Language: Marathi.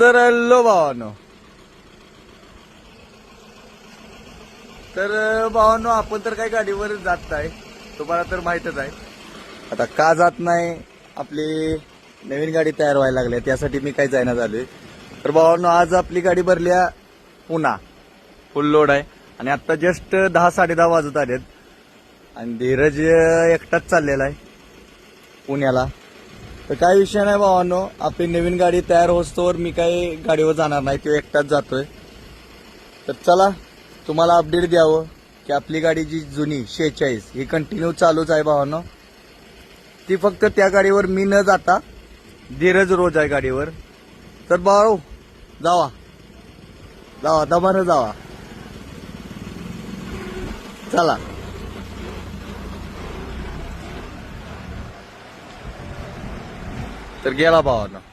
तर लो भावानो तर भावानो आपण तर काही गाडीवर जात नाही. तुम्हाला तर माहितच आहे. आता का जात नाही? आपली नवीन गाडी तयार व्हायला लागली आहे, त्यासाठी मी काही जायना झालोय. तर भावानो आज आपली गाडी भरल्या पुन्हा. फुल लोड आहे. आणि आता जस्ट दहा साडे दहा वाजत आलेत. आणि धीरज एकटाच चाललेला आहे. पुण्याला. तर काय विषय नाही भावांनो. आपली नवीन गाडी तयार होतोवर मी काही गाडीवर जाणार नाही तो एकटाच जातोय. तर चला तुम्हाला अपडेट द्यावं की आपली गाडी जी जुनी शेहेचाळीस ही कंटिन्यू चालूच आहे भावानो. ती फक्त त्या गाडीवर मी न जाता धीरज रोज आहे गाडीवर. तर भाऊ जावा. जावा दमानं जावा. चला. तर गेला भावानं.